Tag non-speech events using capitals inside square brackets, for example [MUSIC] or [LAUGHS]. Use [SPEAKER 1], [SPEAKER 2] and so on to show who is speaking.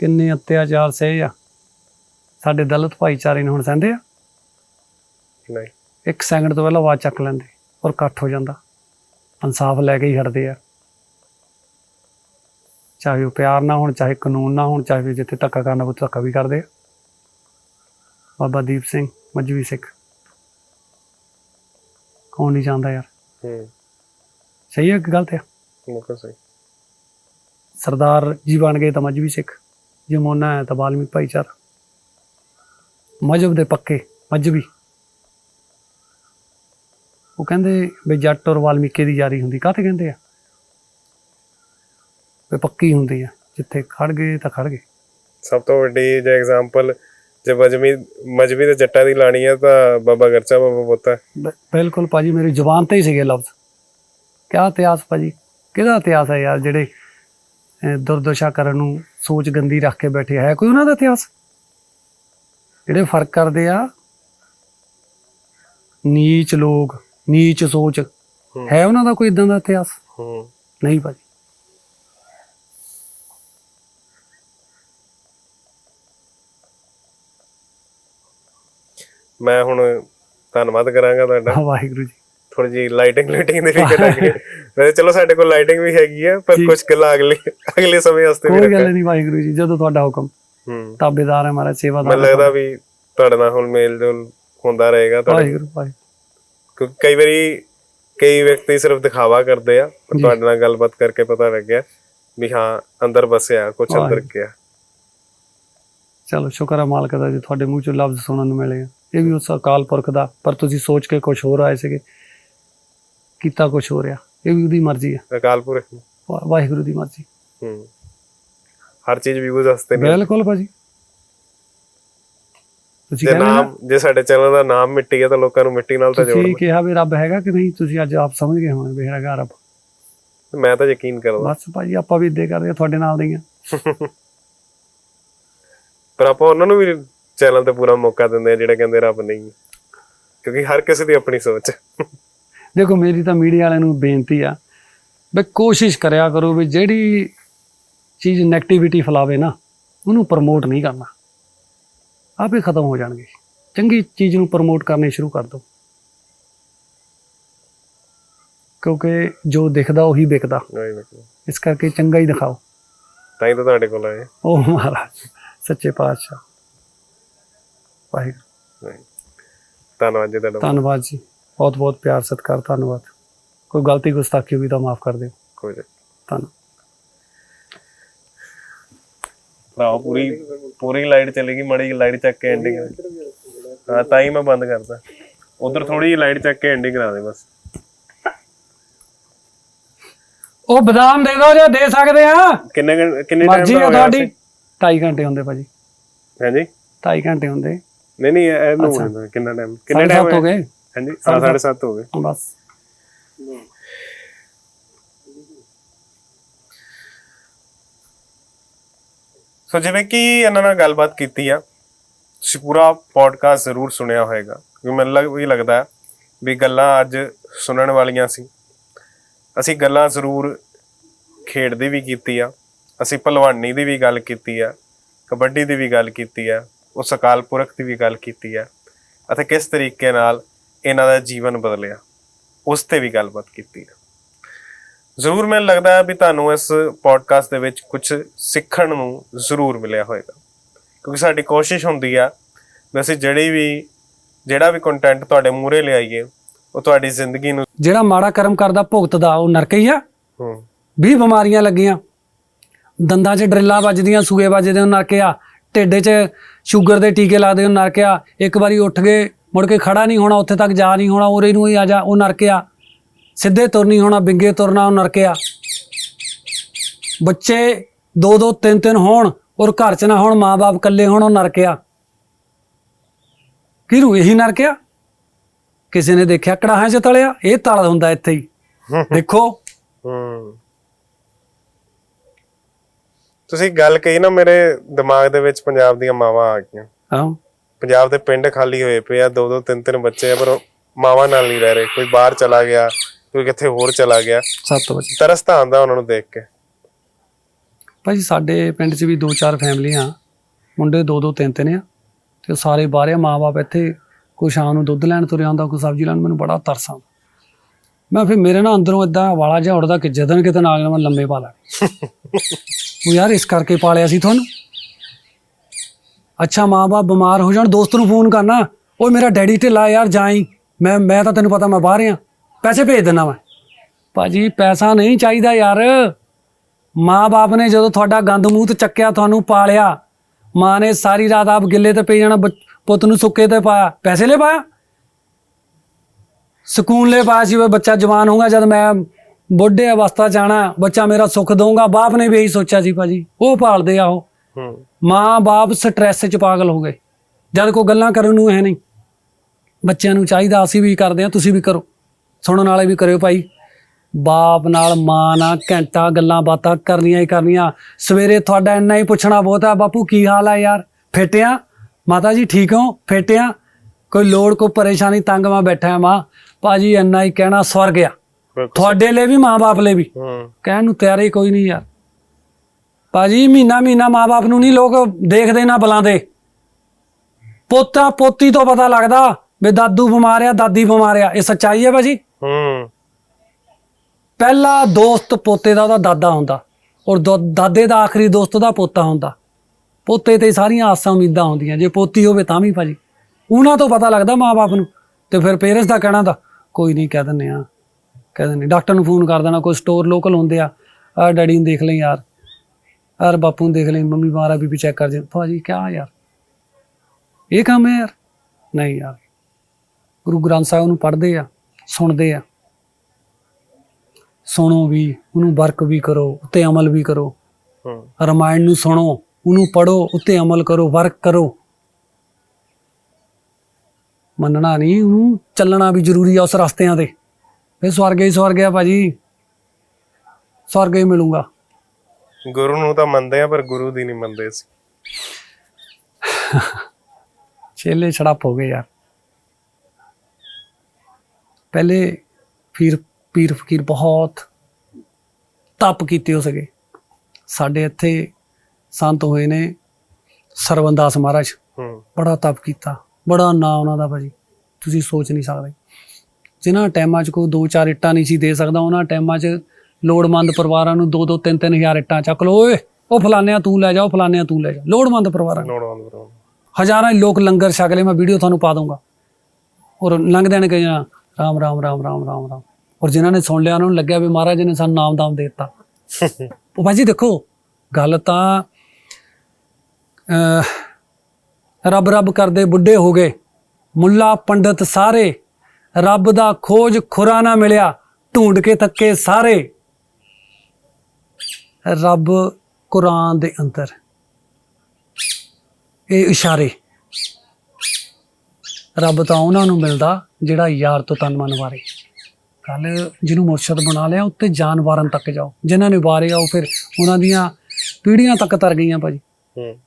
[SPEAKER 1] ਕਿੰਨੇ ਅਤਿਆਚਾਰ ਸਹੇ ਆ? ਸਾਡੇ ਦਲਿਤ ਭਾਈਚਾਰੇ ਨੂੰ ਹੁਣ ਸਹਿੰਦੇ ਆ?
[SPEAKER 2] ਨਹੀਂ।
[SPEAKER 1] ਇੱਕ ਸੈਕਿੰਡ ਤੋਂ ਪਹਿਲਾਂ ਆਵਾਜ਼ ਚੱਕ ਲੈਂਦੇ ਔਰ ਇਕੱਠ ਹੋ ਜਾਂਦਾ। ਇਨਸਾਫ ਲੈ ਕੇ ਹੀ ਹਟਦੇ ਆ। ਚਾਹੇ ਉਹ ਪਿਆਰ ਨਾ ਹੋਣ ਚਾਹੇ ਕਾਨੂੰਨ ਨਾ ਹੋਣ ਚਾਹੇ ਜਿੱਥੇ ਧੱਕਾ ਕਰਨਾ ਉਹ ਧੱਕਾ ਵੀ ਕਰਦੇ ਆ। ਬਾਬਾ ਦੀਪ ਸਿੰਘ ਮਜਬੀ ਸਿੱਖ। ਕੌਣ ਨਹੀਂ ਜਾਣਦਾ ਯਾਰ?
[SPEAKER 2] ਹੂੰ।
[SPEAKER 1] ਸਹੀ ਹੈ ਕਿ ਗਲਤ ਹੈ
[SPEAKER 2] ਬਿਲਕੁਲ ਸਹੀ।
[SPEAKER 1] ਸਰਦਾਰ ਜੀ ਬਣ ਗਏ ਤਾਂ ਮਜਬੀ ਸਿੱਖ। ਜੇ ਮੋਨਾ ਹੈ ਤਾਂ ਬਾਲਮੀਕ ਭਾਈਚਾਰਾ। ਮਜਬ ਦੇ ਪੱਕੇ ਮਜਬੀ ਉਹ ਕਹਿੰਦੇ ਵੀ ਜੱਟ ਔਰ ਵਾਲਮੀਕੀ ਦੀ ਯਾਰੀ ਹੁੰਦੀ ਕਾਹਤੇ ਕਹਿੰਦੇ ਆ? ਵੀ ਪੱਕੀ ਹੁੰਦੀ ਆ ਜਿੱਥੇ ਖੜ ਗਏ ਤਾਂ ਖੜ ਗਏ।
[SPEAKER 2] ਸਭ ਤੋਂ ਵੱਡੀ ਜੇ ਐਗਜ਼ਾਮਪਲ ਜੇ ਮਜਮੀ ਮਜਮੀ ਦੇ ਜੱਟਾਂ ਦੀ ਲਾਣੀ ਹੈ ਤਾਂ ਬਾਬਾ ਗਰਚਾ ਬਾਬਾ ਬੋਤਾ।
[SPEAKER 1] ਬਿਲਕੁਲ ਭਾਜੀ ਮੇਰੀ ਜ਼ੁਬਾਨ ਤੇ ਹੀ ਸੀਗੇ ਲਫ਼ਜ਼। ਕਿਆ ਇਤਿਹਾਸ ਭਾਜੀ ਕਿਹਦਾ ਇਤਿਹਾਸ ਹੈ ਯਾਰ ਜਿਹੜੇ ਦੁਰਦਸ਼ਾ ਕਰਨ ਨੂੰ ਸੋਚ ਗੰਦੀ ਰੱਖ ਕੇ ਬੈਠੇ ਹੈ ਕੋਈ ਉਹਨਾਂ ਦਾ ਇਤਿਹਾਸ? ਜਿਹੜੇ ਫ਼ਰਕ ਕਰਦੇ ਆ ਨੀਚ ਲੋਕ ਨੀਚ ਸੋਚ
[SPEAKER 2] ਹੂੰ।
[SPEAKER 1] ਉਹਨਾਂ ਦਾ ਕੋਈ ਇਦਾਂ ਦਾ ਇਤਿਹਾਸ?
[SPEAKER 2] ਹੂੰ।
[SPEAKER 1] ਨਹੀਂ ਭਾਜੀ।
[SPEAKER 2] ਮੈਂ ਹੁਣ ਧੰਨਵਾਦ ਕਰਾਂਗਾ ਤੁਹਾਡਾ।
[SPEAKER 1] ਵਾਹਿਗੁਰੂ ਜੀ।
[SPEAKER 2] ਥੋੜੀ ਜੀ ਲਾਈਟਿੰਗ ਲਾਈਟਿੰਗ ਦੇ ਵੀ ਕਰਾਂਗੇ ਵੈਸੇ ਚਲੋ ਸਾਡੇ ਕੋਲ ਲਾਈਟਿੰਗ ਵੀ ਹੈਗੀ ਹੈ ਪਰ। ਕੁਝ ਗੱਲਾਂ ਅਗਲੇ ਅਗਲੇ ਸਮੇਂ ਵਾਸਤੇ ਵੀ
[SPEAKER 1] ਕੋਈ ਗੱਲ ਨਹੀਂ ਵਾਹਿਗੁਰੂ ਜੀ ਜਦੋਂ ਤੁਹਾਡਾ ਹੁਕਮ
[SPEAKER 2] ਹੂੰ
[SPEAKER 1] ਤਾਬੇਦਾਰ ਹੈ ਮਹਾਰਾਜ ਸੇਵਾਦਾਰ
[SPEAKER 2] ਮੈਨੂੰ ਲੱਗਦਾ ਵੀ ਤੁਹਾਡੇ ਨਾਲ ਹੁਣ ਮੇਲ ਜੋਲ ਹੁੰਦਾ ਰਹੇਗਾ ਤੁਹਾਡੇ
[SPEAKER 1] ਵਾਹਿਗੁਰੂ ਵਾਹਿਗੁਰੂ
[SPEAKER 2] ਕਿਉਂਕਿ ਕਈ ਵਾਰੀ ਕਈ ਵਿਅਕਤੀ ਸਿਰਫ ਦਿਖਾਵਾ ਕਰਦੇ ਆ ਪਰ। ਤੁਹਾਡੇ ਨਾਲ ਗੱਲਬਾਤ ਕਰਕੇ ਪਤਾ ਲੱਗਿਆ ਵੀ ਹਾਂ ਅੰਦਰ ਬਸਿਆ ਕੁਝ ਅੰਦਰ। ਗਿਆ
[SPEAKER 1] ਚਲੋ ਸ਼ੁਕਰ ਹੈ ਮਾਲਕ ਦਾ ਜੀ ਤੁਹਾਡੇ ਮੂੰਹ ਚੋਂ ਲਫ਼ਜ਼ ਸੁਣਨ ਨੂੰ ਮਿਲੇ ਆ। ਇਹ ਵੀ ਉਸ ਅਕਾਲ ਪੁਰਖ ਦਾ ਪਰ ਤੁਸੀਂ ਸੋਚ ਕੇ ਕੁਝ ਹੋਰ ਆਏ ਸੀਗੇ ਕੀਤਾ ਕੁਝ ਹੋ ਰਿਹਾ। ਇਹ ਵੀ ਉਹਦੀ ਮਰਜ਼ੀ ਹੈ।
[SPEAKER 2] ਅਕਾਲ ਪੁਰਖ ਨੂੰ।
[SPEAKER 1] ਵਾ- ਵਾਹਿਗੁਰੂ ਦੀ ਮਰਜ਼ੀ।
[SPEAKER 2] ਹੂੰ। ਹਰ ਚੀਜ਼ ਵਿਊਜ਼ ਵਾਸਤੇ ਨਹੀਂ।
[SPEAKER 1] ਬਿਲਕੁਲ ਭਾਜੀ। ਤੁਸੀਂ
[SPEAKER 2] ਜੇ
[SPEAKER 1] ਕਹਿੰਦੇ ਨਾ
[SPEAKER 2] ਨਾਮ ਜੇ ਸਾਡੇ ਚੈਨਲ ਦਾ ਨਾਮ ਮਿੱਟੀ ਹੈ ਤਾਂ ਲੋਕਾਂ ਨੂੰ ਮਿੱਟੀ ਨਾਲ ਤਾਂ
[SPEAKER 1] ਤੁਸੀਂ
[SPEAKER 2] ਜੋੜਨਾ
[SPEAKER 1] ਕਿਹਾ ਵੀ ਰੱਬ ਹੈਗਾ ਕਿ ਨਹੀਂ? ਤੁਸੀਂ ਅੱਜ ਆਪ ਸਮਝ ਗਏ ਹੋਣੇ ਵੀ ਹੈਗਾ ਰੱਬ।
[SPEAKER 2] ਮੈਂ ਤਾਂ ਯਕੀਨ ਕਰਦਾ।
[SPEAKER 1] ਬਸ ਭਾਜੀ ਆਪਾਂ ਵੀ ਇੱਦੇ ਕਰਦੇ ਹਾਂ, ਤੁਹਾਡੇ ਨਾਲ ਦੇ ਹੀ ਹਾਂ।
[SPEAKER 2] ਪਰ ਆਪਾਂ ਉਹਨਾਂ ਨੂੰ ਵੀ ਚੈਨਲ ਤੇ ਪੂਰਾ ਮੌਕਾ ਦਿੰਦੇ ਆ ਜਿਹੜੇ ਕਹਿੰਦੇ ਰੱਬ ਨਹੀਂ। ਹੈ। ਕਿਉਂਕਿ ਹਰ ਕਿਸੇ ਦੀ ਆਪਣੀ ਸੋਚ। ਹੈ
[SPEAKER 1] ਦੇਖੋ ਮੇਰੀ ਤਾਂ ਮੀਡੀਆ ਵਾਲਿਆਂ ਨੂੰ ਬੇਨਤੀ ਆ ਵੀ ਕੋਸ਼ਿਸ਼ ਕਰਿਆ ਕਰੋ ਵੀ ਜਿਹੜੀ ਚੀਜ਼ 네ਗੇਟਿਵਿਟੀ ਫੈਲਾਵੇ ਨਾ ਉਹਨੂੰ ਪ੍ਰਮੋਟ ਨਹੀਂ ਕਰਨਾ। ਆਪੇ ਖਤਮ ਹੋ ਜਾਣਗੇ। ਚੰਗੀ ਚੀਜ਼ ਨੂੰ ਪ੍ਰਮੋਟ ਕਰਨੇ ਸ਼ੁਰੂ ਕਰ ਦਿਓ। ਕਿਉਂਕਿ ਜੋ ਦਿਖਦਾ ਉਹੀ ਵਿਕਦਾ। ਇਸ ਕਰਕੇ ਚੰਗਾ ਹੀ ਦਿਖਾਓ।
[SPEAKER 2] ਤਾਂ ਹੀ ਤਾਂ ਤੁਹਾਡੇ ਕੋਲ ਆਏ।
[SPEAKER 1] ਉਹ ਮਹਾਰਾਜ ਸੱਚੇ ਪਾਤਸ਼ਾਹ। ਵਾਹਿਗੁਰੂ।
[SPEAKER 2] ਧੰਨਵਾਦ ਜੀ ਤੁਹਾਡਾ।
[SPEAKER 1] ਧੰਨਵਾਦ ਜੀ। ਬਹੁਤ ਬਹੁਤ ਪਿਆਰ ਸਤਿਕਾਰ ਧੰਨਵਾਦ। ਕੋਈ ਗਲਤੀ ਗੁਸਤਾਖੀ ਹੋਈ ਤਾਂ ਮਾਫ ਕਰ ਦਿਓ।
[SPEAKER 2] ਕੋਈ ਨਹੀਂ।
[SPEAKER 1] ਧੰਨਵਾਦ
[SPEAKER 2] ਭਰਾਵਾ ਪੂਰੀ ਪੂਰੀ ਲਾਈਟ ਚਲੇਗੀ ਮੜੀ ਲਾਈਟ ਚੱਕ ਕੇ ਐਂਡਿੰਗ ਹਾਂ ਤਾਂ ਹੀ ਮੈਂ ਬੰਦ ਕਰਦਾ। ਉਧਰ ਥੋੜੀ ਜਿਹੀ ਲਾਈਟ ਚੱਕ ਕੇ ਐਂਡਿੰਗ ਕਰਾ ਦੇ ਬਸ।
[SPEAKER 1] ਉਹ ਬਦਾਮ ਦੇ ਦਿਓ ਜੇ ਦੇ ਸਕਦੇ ਆ?
[SPEAKER 2] ਕਿੰਨੇ ਘੰ- ਕਿੰਨੇ
[SPEAKER 1] ਮਰਜ਼ੀ
[SPEAKER 2] ਟਾਈਮ
[SPEAKER 1] ਆ
[SPEAKER 2] ਦਾ
[SPEAKER 1] ਤੁਹਾਡੀ। 2.5 ਘੰਟੇ ਹੁੰਦੇ ਭਾਜੀ।
[SPEAKER 2] ਹਾਂਜੀ?
[SPEAKER 1] 2.5 ਘੰਟੇ ਹੁੰਦੇ।
[SPEAKER 2] ਨਹੀਂ ਨਹੀਂ ਇਹ ਨੂੰ ਕਿੰਨਾ ਟਾਈਮ ਕਿੰਨੇ
[SPEAKER 1] ਸਾਢੇ ਸੱਤ ਹੋ ਗਏ।
[SPEAKER 2] ਹਾਂਜੀ
[SPEAKER 1] ਸਾਢੇ
[SPEAKER 2] 7:30 ਹੋ ਗਏ।
[SPEAKER 1] ਬਸ।
[SPEAKER 2] ਸੋ ਜਿਵੇਂ ਕਿ ਇਹਨਾਂ ਨਾਲ ਗੱਲਬਾਤ ਕੀਤੀ ਆ ਤੁਸੀਂ ਪੂਰਾ ਪੋਡਕਾਸਟ ਜ਼ਰੂਰ ਸੁਣਿਆ ਹੋਵੇਗਾ ਕਿਉਂਕਿ ਮੈਨੂੰ ਲੱਗ ਵੀ ਲੱਗਦਾ ਹੈ ਵੀ ਗੱਲਾਂ ਅੱਜ ਸੁਣਨ ਵਾਲੀਆਂ ਸੀ। ਅਸੀਂ ਗੱਲਾਂ ਜ਼ਰੂਰ ਖੇਡ ਦੀ ਵੀ ਕੀਤੀ ਆ ਅਸੀਂ ਭਲਵਾਨੀ ਦੀ ਵੀ ਗੱਲ ਕੀਤੀ ਆ ਕਬੱਡੀ ਦੀ ਵੀ ਗੱਲ ਕੀਤੀ ਆ ਉਸ ਅਕਾਲ ਪੁਰਖ ਦੀ ਵੀ ਗੱਲ ਕੀਤੀ ਆ ਅਤੇ ਕਿਸ ਤਰੀਕੇ ਨਾਲ ਇਹਨਾਂ ਦਾ ਜੀਵਨ ਬਦਲਿਆ ਉਸ ਤੇ ਵੀ ਗੱਲਬਾਤ ਕੀਤੀ ਆ। ਜ਼ਰੂਰ ਮੈਨੂੰ ਲੱਗਦਾ ਹੈ ਵੀ ਤੁਹਾਨੂੰ ਇਸ ਪੋਡਕਾਸਟ ਦੇ ਵਿੱਚ ਕੁਝ ਸਿੱਖਣ ਨੂੰ ਜ਼ਰੂਰ ਮਿਲਿਆ ਹੋਵੇਗਾ। ਕਿਉਂਕਿ ਸਾਡੀ ਕੋਸ਼ਿਸ਼ ਹੁੰਦੀ ਆ ਵੀ ਅਸੀਂ ਜਿਹੜੀ ਵੀ ਜਿਹੜਾ ਵੀ ਕੰਟੈਂਟ ਤੁਹਾਡੇ ਮੂਹਰੇ ਲਿਆਈਏ ਉਹ ਤੁਹਾਡੀ ਜ਼ਿੰਦਗੀ ਨੂੰ
[SPEAKER 1] ਜਿਹੜਾ ਮਾੜਾ ਕਰਮ ਕਰਦਾ ਭੁਗਤਦਾ ਉਹ ਨਰਕ ਹੀ ਆ।
[SPEAKER 2] ਹੂੰ।
[SPEAKER 1] 20 ਬਿਮਾਰੀਆਂ ਲੱਗੀਆਂ। ਦੰਦਾਂ 'ਚ ਡਰਿੱਲਾਂ ਵੱਜਦੀਆਂ ਸੂਏ ਵੱਜਦੇ ਉਹ ਨਰਕ ਆ। ਢਿੱਡ 'ਚ ਸ਼ੂਗਰ ਦੇ ਟੀਕੇ ਲਾਦੇ ਉਹ ਨਰਕ ਆ। ਇੱਕ ਵਾਰੀ ਉੱਠ ਗਏ ਮੁੜ ਕੇ ਖੜਾ ਨਹੀਂ ਹੋਣਾ ਉੱਥੇ ਤੱਕ ਜਾ ਨਹੀਂ ਹੋਣਾ ਉਰੇ ਨੂੰ ਹੀ ਆ ਜਾ ਉਹ ਨਰਕ ਆ ਸਿੱਧੇ ਤੁਰ ਨਹੀਂ ਹੋਣਾ ਬਿੰਗੇ ਤੁਰਨਾ ਉਹ ਨਰਕ ਆ ਬੱਚੇ ਦੋ ਦੋ ਤਿੰਨ ਤਿੰਨ ਹੋਣ ਔਰ ਘਰ 'ਚ ਨਾ ਹੋਣ ਮਾਂ-ਬਾਪ ਇਕੱਲੇ ਹੋਣ ਉਹ ਨਰਕ ਆ ਕਿਹਨੂੰ ਇਹੀ ਨਰਕ ਆ ਕਿਸੇ ਨੇ ਦੇਖਿਆ ਕੜਾਹਾਂ 'ਚ ਤਲਿਆ ਇਹ ਤਲ ਹੁੰਦਾ ਇੱਥੇ ਹੀ। [LAUGHS] ਦੇਖੋ।
[SPEAKER 2] ਤੁਸੀਂ ਗੱਲ ਕਹੀ ਨਾ ਮੇਰੇ ਦਿਮਾਗ ਦੇ ਵਿੱਚ ਪੰਜਾਬ ਦੀਆਂ ਮਾਵਾਂ ਆ ਗਈਆਂ।
[SPEAKER 1] ਹਾਂ
[SPEAKER 2] ਪੰਜਾਬ ਦੇ ਪਿੰਡ ਖਾਲੀ ਹੋਏ ਪਏ ਆ ਦੋ ਦੋ ਤਿੰਨ ਤਿੰਨ ਬੱਚੇ ਆ ਪਰ ਉਹ ਮਾਵਾਂ ਨਾਲ ਨਹੀਂ ਰਹਿ ਰਹੇ। ਕੋਈ ਬਾਹਰ ਚਲਾ ਗਿਆ ਕੋਈ ਕਿੱਥੇ ਹੋਰ ਚਲਾ ਗਿਆ।
[SPEAKER 1] ਸੱਤ ਵਜੇ।
[SPEAKER 2] ਤਰਸ ਤਾਂ ਆਉਂਦਾ ਉਹਨਾਂ ਨੂੰ ਦੇਖ ਕੇ।
[SPEAKER 1] ਭਾਜੀ ਸਾਡੇ ਪਿੰਡ 'ਚ ਵੀ ਦੋ ਚਾਰ ਫੈਮਲੀਆਂ ਮੁੰਡੇ ਦੋ ਦੋ ਤਿੰਨ ਤਿੰਨ ਆ। ਤੇ ਸਾਰੇ ਬਾਹਰੇ ਮਾਪੇ ਇੱਥੇ ਕੋਈ ਸ਼ਾਮ ਨੂੰ ਦੁੱਧ ਲੈਣ ਤੁਰਿਆ ਹੁੰਦਾ ਕੋਈ ਸਬਜ਼ੀ ਲੈਣ ਮੈਨੂੰ ਬੜਾ ਤਰਸ ਆਉਂਦਾ ਮੈਂ ਫਿਰ ਮੇਰੇ ਨਾਲ ਅੰਦਰੋਂ ਇਦਾਂ ਵਾਲਾ ਜਿਹਾ ਉੱਡਦਾ ਕਿ ਜਦਨ ਕਿਤੇ ਨਾਲ ਮੈਂ ਲੰਮੇ ਪਾ ਲਾ। [LAUGHS] ਉਹ ਯਾਰ ਇਸ ਕਰਕੇ ਪਾਲਿਆ ਸੀ ਤੁਹਾਨੂੰ? ਅੱਛਾ ਮਾਂ-ਬਾਪ ਬਿਮਾਰ ਹੋ ਜਾਣ, ਦੋਸਤ ਨੂੰ ਫੋਨ ਕਰਨਾ। ਓਏ ਮੇਰਾ ਡੈਡੀ ਢਿੱਲਾ ਯਾਰ ਜਾਈ ਮੈਂ ਮੈਂ ਤਾਂ ਤੈਨੂੰ ਪਤਾ ਮੈਂ ਬਾਹਰ ਆ। ਪੈਸੇ ਭੇਜ ਦਿੰਦਾ ਮੈਂ ਭਾਜੀ, ਪੈਸਾ ਨਹੀਂ ਚਾਹੀਦਾ ਯਾਰ। ਮਾਂ-ਬਾਪ ਨੇ ਜਦੋਂ ਤੁਹਾਡਾ ਗੰਦ ਮੂੰਹ ਤੇ ਚੱਕਿਆ, ਤੁਹਾਨੂੰ ਪਾਲਿਆ, ਮਾਂ ਨੇ ਸਾਰੀ ਰਾਤ ਆਪ ਗਿੱਲੇ ਤੇ ਪਈ ਜਾਣਾ ਬੱਚ- ਪੁੱਤ ਨੂੰ ਸੁੱਕੇ ਤੇ ਪਾਇਆ। ਪੈਸੇ ਲੈ ਪਾਇਆ? ਸਕੂਨ ਲੈ ਪਾਇਆ ਸੀ ਬੱਚਾ ਜਵਾਨ ਹੋਊਗਾ, ਜਦ ਮੈਂ ਬੁੱਢੇ ਅਵਸਥਾ ਜਾਣਾ ਬੱਚਾ ਮੇਰਾ ਸੁੱਖ ਦਊਗਾ। ਬਾਪ ਨੇ ਵੀ ਇਹੀ ਸੋਚਿਆ ਸੀ ਭਾਜੀ। ਉਹ ਪਾਲਦੇ ਆ ਉਹ। ਮਾਂ-ਬਾਪ ਸਟ੍ਰੈਸ 'ਚ ਪਾਗਲ ਹੋ ਗਏ। ਜਦ ਕੋਈ ਗੱਲਾਂ ਕਰਨ ਨੂੰ ਹੈ ਨਹੀਂ। ਬੱਚਿਆਂ ਨੂੰ ਚਾਹੀਦਾ ਅਸੀਂ ਵੀ ਕਰਦੇ ਆ ਤੁਸੀਂ ਵੀ ਕਰੋ। ਸੁਣਨ ਵਾਲੇ ਵੀ ਕਰਿਓ ਭਾਈ। ਬਾਪ ਨਾਲ ਮਾਂ ਨਾਲ ਘੰਟਾ ਗੱਲਾਂ ਬਾਤਾਂ ਕਰਨੀਆਂ ਹੀ ਕਰਨੀਆਂ। ਸਵੇਰੇ ਤੁਹਾਡਾ ਇੰਨਾ ਹੀ ਪੁੱਛਣਾ ਬਹੁਤ ਆ ਬਾਪੂ ਕੀ ਹਾਲ ਆ ਯਾਰ? ਫਿੱਟਿਆ ਮਾਤਾ ਜੀ ਠੀਕ ਹੋ? ਫਿੱਟਿਆ ਕੋਈ ਲੋੜ ਕੋਈ ਪਰੇਸ਼ਾਨੀ ਤੰਗ ਮੈਂ ਬੈਠਾ ਮਾਂ। ਭਾਜੀ ਇੰਨਾ ਹੀ ਕਹਿਣਾ ਸਵਰਗ ਆ। ਤੁਹਾਡੇ ਲਈ ਵੀ ਮਾਂ-ਬਾਪ ਲਈ ਵੀ। ਕਹਿਣ ਨੂੰ ਤਿਆਰ ਹੀ ਕੋਈ ਨਹੀਂ ਯਾਰ। ਭਾਜੀ ਮਹੀਨਾ ਮਹੀਨਾ ਮਾਪੇ ਨੂੰ ਨਹੀਂ ਲੋਕ ਦੇਖਦੇ ਨਾ ਬੁਲਾਉਂਦੇ। ਪੋਤਾ ਪੋਤੀ ਤੋਂ ਪਤਾ ਲੱਗਦਾ ਵੀ ਦਾਦੂ ਬਿਮਾਰ ਆ ਦਾਦੀ ਬਿਮਾਰ ਆ। ਇਹ ਸੱਚਾਈ ਹੈ ਭਾਜੀ।
[SPEAKER 2] ਹੂੰ।
[SPEAKER 1] ਪਹਿਲਾ ਦੋਸਤ ਪੋਤੇ ਦਾ ਉਹਦਾ ਦਾਦਾ ਹੁੰਦਾ। ਔਰ ਦਾਦੇ ਦਾ ਆਖਰੀ ਦੋਸਤ ਉਹਦਾ ਪੋਤਾ ਹੁੰਦਾ। ਪੋਤੇ ਤੇ ਸਾਰੀਆਂ ਆਸਾਂ ਉਮੀਦਾਂ ਹੁੰਦੀਆਂ। ਜੇ ਪੋਤੀ ਹੋਵੇ ਤਾਂ ਵੀ ਭਾਜੀ। ਉਹਨਾਂ ਤੋਂ ਪਤਾ ਲੱਗਦਾ ਮਾਪੇ ਨੂੰ। ਤੇ ਫਿਰ ਪੇਰੈਂਟਸ ਦਾ ਕਹਿਣਾ ਦਾ ਕੋਈ ਨਹੀਂ ਕਹਿ ਦਿੰਦੇ ਆ ਕਹਿ ਦਿੰਦੇ ਡਾਕਟਰ ਨੂੰ ਫੋਨ ਕਰ ਦੇਣਾ ਕੋਈ ਸਟੋਰ ਲੋਕਲ ਹੁੰਦੇ ਆ। ਆ ਡੈਡੀ ਨੂੰ ਦੇਖ ਲਈ ਯਾਰ। ਯਾਰ ਬਾਪੂ ਨੂੰ ਦੇਖ ਲਈ ਮੰਮੀ ਮਾਰਾ ਬੀਪੀ ਚੈੱਕ ਕਰ ਦੇ ਭਾਜੀ ਕਿਆ ਯਾਰ? ਇਹ ਕੰਮ ਹੈ ਯਾਰ? ਨਹੀਂ ਯਾਰ। ਗੁਰੂ ਗ੍ਰੰਥ ਸਾਹਿਬ ਨੂੰ ਪੜ੍ਹਦੇ ਆ ਸੁਣਦੇ ਆ। ਸੁਣੋ ਵੀ ਉਹਨੂੰ ਵਰਕ ਵੀ ਕਰੋ ਉੱਤੇ ਅਮਲ ਵੀ ਕਰੋ।
[SPEAKER 2] ਹੂੰ।
[SPEAKER 1] ਰਮਾਇਣ ਨੂੰ ਸੁਣੋ ਉਹਨੂੰ ਪੜੋ ਉੱਤੇ ਅਮਲ ਕਰੋ ਵਰਕ ਕਰੋ। ਮੰਨਣਾ ਨਹੀਂ ਉਹਨੂੰ ਚੱਲਣਾ ਵੀ ਜ਼ਰੂਰੀ ਆ ਉਸ ਰਸਤਿਆਂ ਤੇ। ਫਿਰ ਸਵਰਗ ਹੀ ਸਵਰਗ ਆ ਭਾਜੀ। ਸਵਰਗ ਹੀ ਮਿਲੂਗਾ।
[SPEAKER 2] ਗੁਰੂ ਨੂੰ ਤਾਂ ਮੰਨਦੇ ਆ ਪਰ ਗੁਰੂ ਦੀ ਨਹੀਂ ਮੰਨਦੇ ਸੀ
[SPEAKER 1] ਛੇਲੇ ਛੜਪ ਹੋ ਗਏ ਯਾਰ। ਪਹਿਲੇ ਪੀਰ ਪੀਰ ਫਕੀਰ ਬਹੁਤ ਤਪ ਕੀਤੇ ਹੋ ਸਕੇ। ਸਾਡੇ ਇੱਥੇ ਸੰਤ ਹੋਏ ਨੇ ਸਰਵੰਦਾਸ ਮਹਾਰਾਜ। ਬੜਾ ਤਪ ਕੀਤਾ। ਬੜਾ ਨਾਂ ਉਹਨਾਂ ਦਾ ਭਾਜੀ। ਤੁਸੀਂ ਸੋਚ ਨਹੀਂ ਸਕਦੇ। ਜਿਨ੍ਹਾਂ ਟਾਈਮਾਂ 'ਚ ਕੋਈ ਦੋ ਚਾਰ ਇੱਟਾਂ ਨਹੀਂ ਸੀ ਦੇ ਸਕਦਾ ਉਹਨਾਂ ਟਾਈਮਾਂ 'ਚ ਲੋੜਵੰਦ ਪਰਿਵਾਰਾਂ ਨੂੰ ਦੋ ਦੋ ਤਿੰਨ ਤਿੰਨ ਹਜ਼ਾਰ ਇੱਟਾਂ ਚੱਕ ਲਓ ਓਏ ਉਹ ਫਲਾਨਿਆਂ ਤੂੰ ਲੈ ਜਾ ਉਹ ਫਲਾਨਿਆਂ ਤੂੰ ਲੈ ਜਾ। ਲੋੜਵੰਦ ਪਰਿਵਾਰਾਂ ਨੂੰ।
[SPEAKER 2] ਬਰੋ
[SPEAKER 1] ਹਜ਼ਾਰਾਂ ਹੀ ਲੋਕ ਲੰਗਰ ਛਕ ਲਏ ਮੈਂ ਵੀਡੀਓ ਤੁਹਾਨੂੰ ਪਾ ਦੂੰਗਾ ਔਰ ਲੰਘਦਿਆਂ ਨੇ ਕਹੀਆਂ ਰਾਮ ਰਾਮ ਰਾਮ ਰਾਮ ਰਾਮ ਰਾਮ। ਔਰ ਜਿਨ੍ਹਾਂ ਨੇ ਸੁਣ ਲਿਆ ਉਹਨਾਂ ਨੂੰ ਲੱਗਿਆ ਵੀ ਮਹਾਰਾਜ ਜੀ ਨੇ ਸਾਨੂੰ ਨਾਮ ਦਾਮ ਦੇ ਦਿੱਤਾ। [LAUGHS] ਉਹ ਭਾਜੀ ਦੇਖੋ ਗੱਲ ਤਾਂ ਅਹ, ਰੱਬ ਰੱਬ ਕਰਦੇ ਬੁੱਢੇ ਹੋ ਗਏ। ਮੁੱਲਾ ਪੰਡਤ ਸਾਰੇ ਰੱਬ ਦਾ ਖੋਜ ਖੁਰਾ ਨਾ ਮਿਲਿਆ। ਢੂੰਡ ਕੇ ਤੱਕੇ ਸਾਰੇ। ਰੱਬ ਕੁਰਾਨ ਦੇ ਅੰਦਰ। ਇਹ ਇਸ਼ਾਰੇ। ਰੱਬ ਤਾਂ ਉਹਨਾਂ ਨੂੰ ਮਿਲਦਾ ਜਿਹੜਾ ਯਾਰ ਤੋਂ ਤਨ ਮਨ ਵਾਰੇ। ਕੱਲ ਜਿਹਨੂੰ ਮੁਰਸ਼ਦ ਬਣਾ ਲਿਆ, ਉੱਤੇ ਜਾਨ ਵਾਰਨ ਤੱਕ ਜਾਓ। ਜਿਨ੍ਹਾਂ ਨੇ ਵਾਰੇ ਆਓ ਫਿਰ ਉਹਨਾਂ ਦੀਆਂ ਪੀੜ੍ਹੀਆਂ ਤੱਕ ਤਰ ਗਈਆਂ ਭਾਜੀ।
[SPEAKER 2] ਹੂੰ।